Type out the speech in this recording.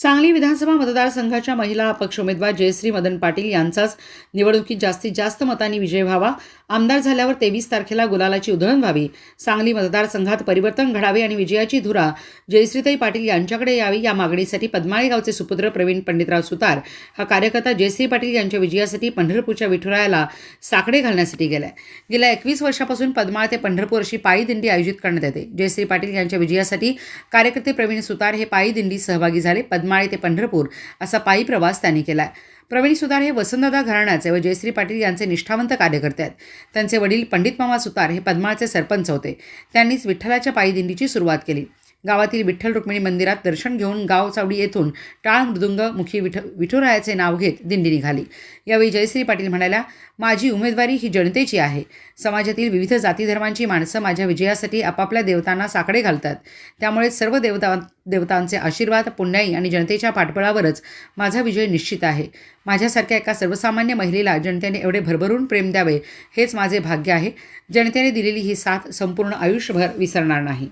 सांगली विधानसभा मतदारसंघाच्या महिला अपक्ष उमेदवार जयश्री मदन पाटील यांचाच निवडणुकीत जास्तीत जास्त मतांनी विजय व्हावा. आमदार झाल्यावर तेवीस तारखेला गुलालाची उधळण व्हावी. सांगली मतदारसंघात परिवर्तन घडावे आणि विजयाची धुरा जयश्रीताई पाटील यांच्याकडे यावी या मागणीसाठी पद्माळे गावचे सुपुत्र प्रवीण पंडितराव सुतार हा कार्यकर्ता जयश्री पाटील यांच्या विजयासाठी पंढरपूरच्या विठुरायाला साकडे घालण्यासाठी गेलाय. गेल्या एकवीस वर्षापासून पद्माळ ते पंढरपूर अशी पायी दिंडी आयोजित करण्यात येते. जयश्री पाटील यांच्या विजयासाठी कार्यकर्ते प्रवीण सुतार हे पायी दिंडी सहभागी झाले. पद्मा पद्माळे ते पंढरपूर असा पायी प्रवास त्यांनी केला आहे प्रवीण सुतार हे वसंतदादा घराण्याचे व जयश्री पाटील यांचे निष्ठावंत कार्यकर्ते आहेत. त्यांचे वडील पंडित मामा सुतार हे पद्माळचे सरपंच होते. त्यांनीच विठ्ठलाच्या पायी दिंडीची सुरुवात केली. गावातील विठ्ठल रुक्मिणी मंदिरात दर्शन घेऊन गाव चावडी येथून टाळ मृदुंग मुखी विठ विठुरायाचे नाव घेत दिंडी निघाली यावेळी जयश्री पाटील म्हणाल्या माझी उमेदवारी ही जनतेची आहे. समाजातील विविध जातीधर्मांची माणसं माझ्या विजयासाठी आपापल्या देवतांना साकडे घालतात. त्यामुळे सर्व देवता देवतांचे आशीर्वाद पुण्याई आणि जनतेच्या पाठबळावरच माझा विजय निश्चित आहे. माझ्यासारख्या एका सर्वसामान्य महिलेला जनतेने एवढे भरभरून प्रेम द्यावे हेच माझे भाग्य आहे. जनतेने दिलेली ही साथ संपूर्ण आयुष्यभर विसरणार नाही.